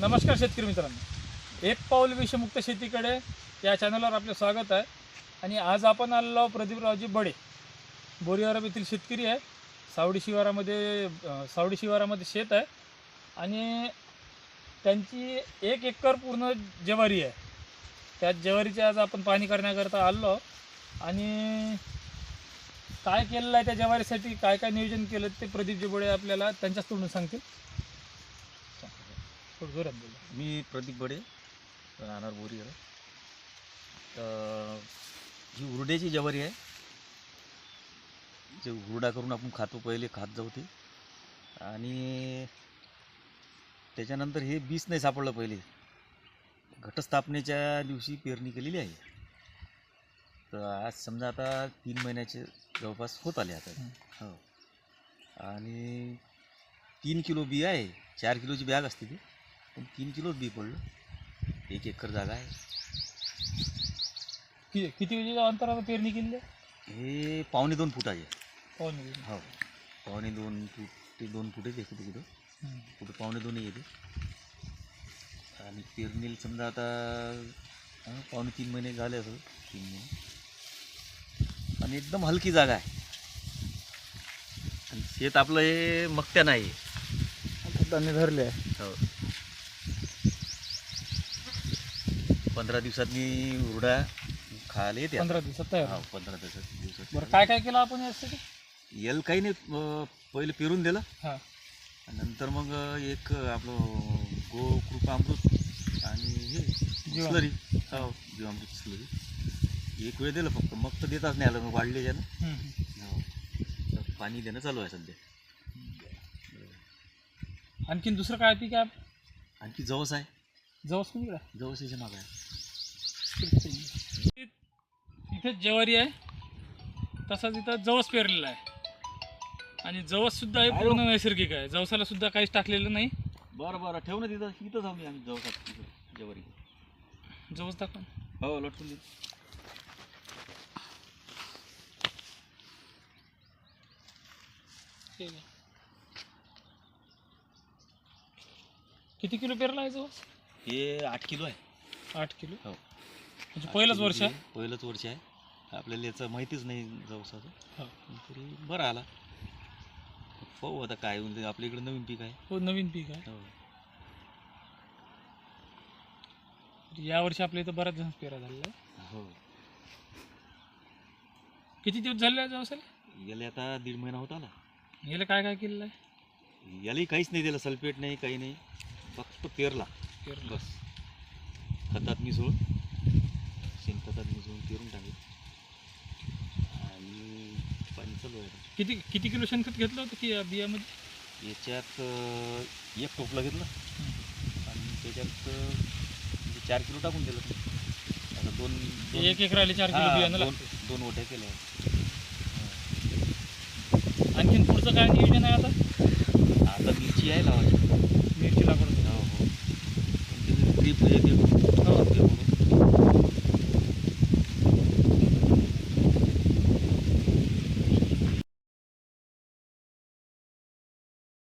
नमस्कार शेतकरी मित्रांनो. एक पाऊल विषमुक्त शेतीकडे या चॅनलवर आपलं स्वागत आहे. आणि आज आपण आलेलो प्रदीपरावजी बडे. बोरीवरब येथील शेतकरी आहे. सावडी शिवारामध्ये सावडी शिवारामध्ये शेत आहे. आणि त्यांची एक एकर पूर्ण ज्वारी आहे. त्या ज्वारीची आज आपण पाणी करण्याकरता आलो आणि काय केलेलं आहे त्या ज्वारीसाठी काय काय नियोजन केलं ते प्रदीपजी बडे आपल्याला त्यांच्याच तोंडून सांगतील. थोडं जोरात बोला. मी प्रदीप बडे राहणार बोरी आहे तर ही उरड्याची ज्वारी आहे जे हुरडा करून आपण खातो पहिले खात जाऊ ते. आणि त्याच्यानंतर हे बीस नाही सापडलं पहिले. घटस्थापनेच्या दिवशी पेरणी केलेली आहे. तर आज समजा आता तीन महिन्याचे जवळपास होत आले आता. हो. आणि तीन किलो बी आहे चार किलोची बॅग असते ती. पण तीन किलोच बी पडलं. एक एकर जागा आहे. कि किती वेळेच्या अंतरावर पेरणी केली? आहे हे पावणे दोन फुटाचे. घे. हो. पावणे दोन फूट ते दोन फुट येते कुठे कुठं. कुठं पावणे दोन येते आणि पेरणीला समजा आता पावणे तीन महिने झाले असं तीन महिने. आणि एकदम हलकी जागा आहे. आणि शेत आपलं हे मक्त्या नाही. धान्य धरले आहे हो. पंधरा दिवसात मी हुरडा खायला येते. पंधरा दिवसात तयार. हो पंधरा दिवसात दिवसात. बरं काय काय केलं आपण यासाठी? यल काही नाही अं, पहिले पेरून दिलं. हां. नंतर मग एक आपलं गो कृपामृत आणि हे जीवामृत. स्लरी. हो जीवामृत स्लरी. एक वेळ दिलं फक्त. मग तर देताच नाही आलं मग वाढले त्यानं हम्म, हम्म. हो. तर पाणी देणं चालू आहे सध्या. आणखीन दुसरं काय पीक आहे आणखी जवस आहे. जवस कुणीकडे जवस याच्या मागं आहे. इथे ज्वारी आहे. तसाच इथं जवस पेरलेला आहे. आणि जवस सुद्धा हे पूर्ण नैसर्गिक आहे. जवसाला सुद्धा काहीच टाकलेलं नाही. बरं बरं. ठेव ना तिथं. इथंच आम्ही आम्ही जवसात तिथं जेवारी. जवस दाखवा हो लटकून दे. आहे किती किलो पेरला आहे जवस? हे आठ किलो आहे. आठ किलो? हो. म्हणजे पहिलंच वर्ष आहे? पहिलंच वर्ष आहे. आपल्याला याचं माहितीच नाही जवसाचं हो. तरी बरं आला. पाहू आता काय म्हणजे आपल्या इकडे नवीन पीक आहे. हो नवीन पीक आहे. हो. यावर्षी आपल्या इथं बऱ्याच जण पेरा झालेला आहे. हो. किती दिवस झाले जवसाला याला आता दीड महिना होत आला. याला काय काय केलेलं आहे? यालाही काहीच नाही दिलं. सल्फेट नाही काही नाही. फक्त पेरला. पेरलं. बस. खतात मिसळून. शेणखतात मिसळून पेरून टाकले. आणि पाणी चालू आहे. किती किती किलो शेणखत घेतलं होतं की या बियामध्ये? याच्यात अं, एक टोपलं घेतलं. आणि त्याच्यात अं, म्हणजे चार किलो टाकून दिलं. आता दोन दोन- एक एक राहिले चार किलो हा, बियाणं दोन लागतं. दोन ओट्या केल्या. आणखीन पुढचं काय नियोजन आहे आता? आता मिरची आहे लावायची